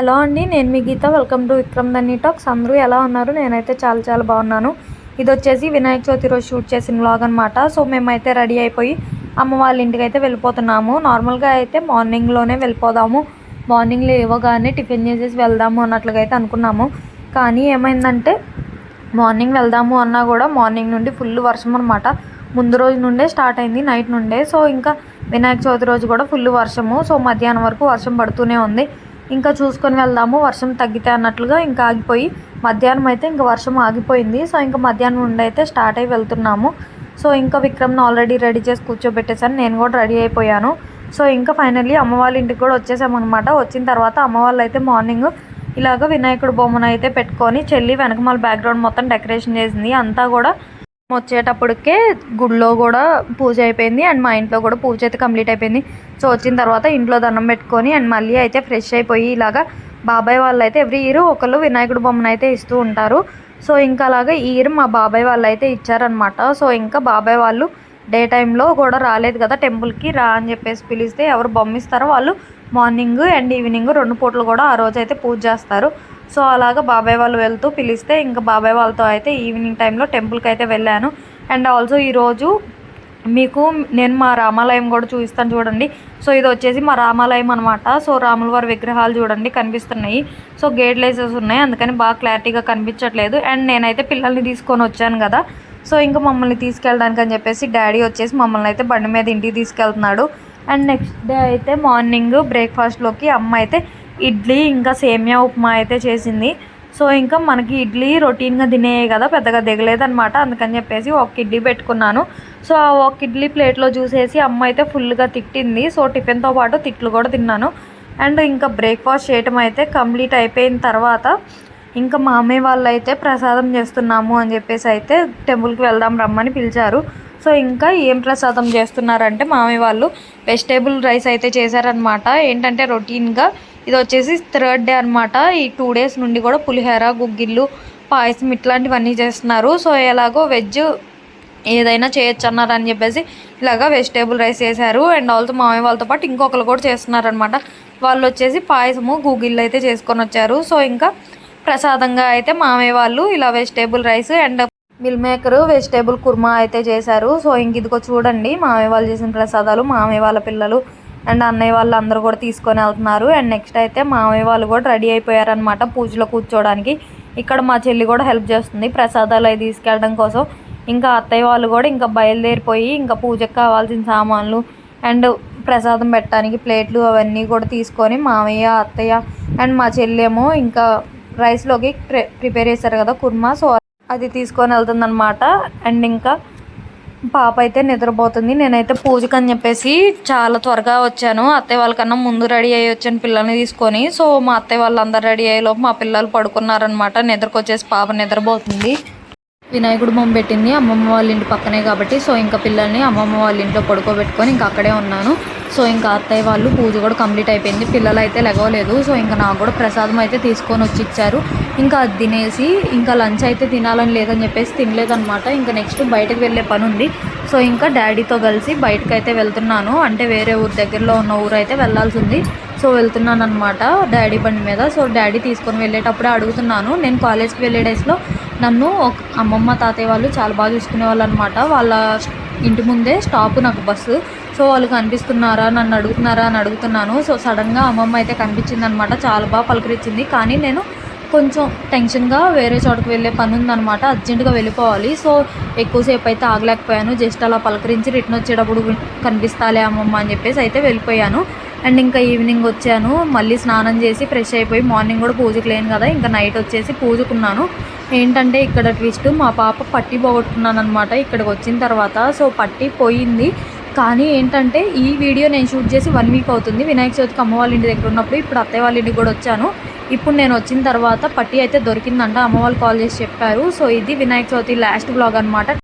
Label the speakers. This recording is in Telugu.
Speaker 1: హలో అండి నేను మీ గీత. వెల్కమ్ టు విక్రమ్ దన్ని టాక్స్. అందరూ ఎలా ఉన్నారు? నేనైతే చాలా చాలా బాగున్నాను. ఇది వచ్చేసి వినాయక చవితి రోజు షూట్ చేసిన వ్లాగ్ అనమాట సో మేమైతే రెడీ అయిపోయి అమ్మ వాళ్ళ ఇంటికి అయితే వెళ్ళిపోతున్నాము. నార్మల్గా అయితే మార్నింగ్లోనే వెళ్ళిపోదాము. మార్నింగ్ లేవగానే టిఫిన్ చేసేసి వెళ్దాము అన్నట్లుగా అయితే అనుకున్నాము. కానీ ఏమైందంటే మార్నింగ్ వెళ్దాము అన్నా కూడా మార్నింగ్ నుండి ఫుల్ వర్షం అనమాట ముందు రోజు నుండే స్టార్ట్ అయింది నైట్ నుండే. సో ఇంకా వినాయక చవితి రోజు కూడా ఫుల్ వర్షము. సో మధ్యాహ్నం వరకు వర్షం పడుతూనే ఉంది. ఇంకా చూసుకొని వెళ్దాము. వర్షం తగ్గితే అన్నట్లుగా ఇంకా ఆగిపోయి మధ్యాహ్నం అయితే ఇంకా వర్షం ఆగిపోయింది. సో ఇంకా మధ్యాహ్నం నుండి అయితే స్టార్ట్ అయి వెళ్తున్నాము. సో ఇంకా విక్రమ్ని ఆల్రెడీ రెడీ చేసి కూర్చోబెట్టేశాను. నేను కూడా రెడీ అయిపోయాను. సో ఇంకా ఫైనల్లీ అమ్మ వాళ్ళ ఇంటికి కూడా వచ్చేసామన్నమాట. వచ్చిన తర్వాత అమ్మ వాళ్ళు అయితే మార్నింగ్ ఇలాగ వినాయకుడు బొమ్మను అయితే పెట్టుకొని చెల్లి వెనకమాల బ్యాక్గ్రౌండ్ మొత్తం డెకరేషన్ చేసింది. అంతా కూడా వచ్చేటప్పటికే గుడిలో కూడా పూజ అయిపోయింది. అండ్ మా ఇంట్లో కూడా పూజ అయితే కంప్లీట్ అయిపోయింది. సో వచ్చిన తర్వాత ఇంట్లో దండం పెట్టుకొని అండ్ మళ్ళీ అయితే ఫ్రెష్ అయిపోయి ఇలాగా బాబాయ్ వాళ్ళు అయితే ఎవ్రీ ఇయర్ ఒకళ్ళు వినాయకుడు బొమ్మను అయితే ఇస్తూ ఉంటారు. సో ఇంకా అలాగే ఈ ఇయర్ మా బాబాయ్ వాళ్ళు అయితే ఇచ్చారనమాట సో ఇంకా బాబాయ్ వాళ్ళు డే టైంలో కూడా రాలేదు కదా టెంపుల్కి రా అని చెప్పేసి పిలిస్తే ఎవరు బొమ్మ ఇస్తారో వాళ్ళు మార్నింగ్ అండ్ ఈవినింగ్ రెండు పూటలు కూడా ఆ రోజు అయితే పూజ చేస్తారు. సో అలాగా బాబాయ్ వాళ్ళు వెళ్తూ పిలిస్తే ఇంకా బాబాయ్ వాళ్ళతో అయితే ఈవినింగ్ టైంలో టెంపుల్కి అయితే వెళ్ళాను. అండ్ ఆల్సో ఈరోజు మీకు నేను మా రామాలయం కూడా చూపిస్తాను చూడండి. సో ఇది వచ్చేసి మా రామాలయం అనమాట సో రాముల వారి విగ్రహాలు చూడండి కనిపిస్తున్నాయి. సో గేట్ లైసెస్ ఉన్నాయి. అందుకని బాగా క్లారిటీగా కనిపించట్లేదు. అండ్ నేనైతే పిల్లల్ని తీసుకొని వచ్చాను కదా. సో ఇంకా మమ్మల్ని తీసుకెళ్ళడానికి అని చెప్పేసి డాడీ వచ్చేసి మమ్మల్ని అయితే బండి మీద ఇంటికి తీసుకెళ్తున్నాడు. అండ్ నెక్స్ట్ డే అయితే మార్నింగ్ బ్రేక్ఫాస్ట్లోకి అమ్మ అయితే ఇడ్లీ ఇంకా సేమియా ఉప్మా అయితే చేసింది. సో ఇంకా మనకి ఇడ్లీ రొటీన్గా తినేయే కదా పెద్దగా దిగలేదనమాట అందుకని చెప్పేసి ఒక ఇడ్లీ పెట్టుకున్నాను. సో ఆ ఒక ఇడ్లీ ప్లేట్లో చూసేసి అమ్మ అయితే ఫుల్గా తిట్టింది. సో టిఫిన్తో పాటు తిట్లు కూడా తిన్నాను. అండ్ ఇంకా బ్రేక్ఫాస్ట్ చేయటం అయితే కంప్లీట్ అయిపోయిన తర్వాత ఇంకా మామయ్య వాళ్ళు అయితే ప్రసాదం చేస్తున్నాము అని చెప్పేసి అయితే టెంపుల్కి వెళ్దాం రమ్మని పిలిచారు. సో ఇంకా ఏం ప్రసాదం చేస్తున్నారంటే మామయ్య వాళ్ళు వెజిటేబుల్ రైస్ అయితే చేశారనమాట ఏంటంటే రొటీన్గా ఇది వచ్చేసి థర్డ్ డే అనమాట ఈ టూ డేస్ నుండి కూడా పులిహోర గుగ్గిళ్ళు పాయసం ఇట్లాంటివన్నీ చేస్తున్నారు. సో ఎలాగో వెజ్ ఏదైనా చేయొచ్చు అన్నారు అని చెప్పేసి ఇలాగా వెజిటేబుల్ రైస్ చేశారు. అండ్ ఆల్సో మామయ్య వాళ్ళతో పాటు ఇంకొకరు కూడా చేస్తున్నారనమాట వాళ్ళు వచ్చేసి పాయసము గూగిళ్ళు అయితే చేసుకొని వచ్చారు. సో ఇంకా ప్రసాదంగా అయితే మామయ్య వాళ్ళు ఇలా vegetable rice and meal maker vegetable kurma అయితే చేశారు. సో ఇంక ఇదిగో చూడండి మామయ్య వాళ్ళు చేసిన ప్రసాదాలు మామయ్య వాళ్ళ పిల్లలు అండ్ అన్నయ్య వాళ్ళు అందరూ కూడా తీసుకొని వెళ్తున్నారు. అండ్ నెక్స్ట్ అయితే మామయ్య వాళ్ళు కూడా రెడీ అయిపోయారనమాట పూజలో కూర్చోవడానికి. ఇక్కడ మా చెల్లి కూడా హెల్ప్ చేస్తుంది ప్రసాదాలు అవి తీసుకెళ్ళడం కోసం. ఇంకా అత్తయ్య వాళ్ళు కూడా ఇంకా బయలుదేరిపోయి ఇంకా పూజకు కావాల్సిన సామాన్లు అండ్ ప్రసాదం పెట్టడానికి ప్లేట్లు అవన్నీ కూడా తీసుకొని మామయ్య అత్తయ్య అండ్ మా చెల్లేమో ఇంకా రైస్లోకి ప్రి ప్రిపేర్ చేశారు కదా కుర్మా. సో అది తీసుకొని వెళ్తుందనమాట అండ్ ఇంకా పాప అయితే నిద్రపోతుంది. నేనైతే పూజకు అని చెప్పేసి చాలా త్వరగా వచ్చాను. అత్తయ్య వాళ్ళకన్నా ముందు రెడీ అయ్యి వచ్చాను పిల్లల్ని తీసుకొని. సో మా అత్తయ్య వాళ్ళందరూ రెడీ అయ్యేలోపు మా పిల్లలు పడుకున్నారనమాట నిద్రకొచ్చేసి పాప నిద్రపోతుంది. వినాయకుడు బొమ్మ పెట్టింది. అమ్మమ్మ వాళ్ళ ఇంటి పక్కనే కాబట్టి. సో ఇంకా పిల్లల్ని అమ్మమ్మ వాళ్ళ ఇంట్లో పడుకోబెట్టుకొని ఇంకా అక్కడే ఉన్నాను. సో ఇంకా అత్తయ్య వాళ్ళు పూజ కూడా కంప్లీట్ అయిపోయింది. పిల్లలు అయితే లెగవలేదు సో ఇంకా నాకు కూడా ప్రసాదం అయితే తీసుకొని వచ్చి ఇచ్చారు. ఇంకా అది తినేసి ఇంకా లంచ్ అయితే తినాలని లేదని చెప్పేసి తినలేదనమాట ఇంకా నెక్స్ట్ బయటకు వెళ్ళే పని ఉంది. సో ఇంకా డాడీతో కలిసి బయటకు అయితే వెళ్తున్నాను. అంటే వేరే ఊరు దగ్గరలో ఉన్న ఊరు అయితే వెళ్ళాల్సి ఉంది. సో వెళ్తున్నాను అనమాట డాడీ బండి మీద. సో డాడీ తీసుకొని వెళ్ళేటప్పుడే అడుగుతున్నాను. నేను కాలేజ్కి వెళ్ళే డేస్లో నన్ను ఒక అమ్మమ్మ తాతయ్య వాళ్ళు చాలా బాగా చూసుకునే వాళ్ళు అనమాట వాళ్ళ ఇంటి ముందే స్టాప్ నాకు బస్సు సో వాళ్ళు కనిపిస్తున్నారా నన్ను అడుగుతున్నారా అని అడుగుతున్నాను. సో సడన్గా అమ్మమ్మ అయితే కనిపించింది అనమాట చాలా బాగా పలకరించింది. కానీ నేను కొంచెం టెన్షన్గా వేరే చోటుకు వెళ్ళే పని ఉందనమాట. అర్జెంటుగా వెళ్ళిపోవాలి. సో ఎక్కువసేపు అయితే ఆగలేకపోయాను. జస్ట్ అలా పలకరించి రిటర్న్ వచ్చేటప్పుడు కనిపిస్తాలే అమ్మమ్మ అని చెప్పేసి అయితే వెళ్ళిపోయాను. అండ్ ఇంకా ఈవినింగ్ వచ్చాను. మళ్ళీ స్నానం చేసి ఫ్రెష్ అయిపోయి మార్నింగ్ కూడా పూజకు లేను కదా. ఇంకా నైట్ వచ్చేసి పూజకున్నాను. ఏంటంటే ఇక్కడ ట్విస్ట్ మా పాప పట్టి పోగొట్టుకున్నాను అనమాట ఇక్కడికి వచ్చిన తర్వాత సో పట్టి పోయింది. కానీ ఏంటంటే ఈ వీడియో నేను షూట్ చేసి వన్ వీక్ అవుతుంది. వినాయక చవితికి అమ్మ వాళ్ళ ఇంటి దగ్గర ఉన్నప్పుడు ఇప్పుడు అత్తయ్య వాళ్ళ ఇంటికి కూడా వచ్చాను. ఇప్పుడు నేను వచ్చిన తర్వాత పట్టి అయితే దొరికిందంట. అమ్మ వాళ్ళు కాల్ చేసి చెప్పారు. సో ఇది వినాయక చవితి లాస్ట్ బ్లాగ్ అనమాట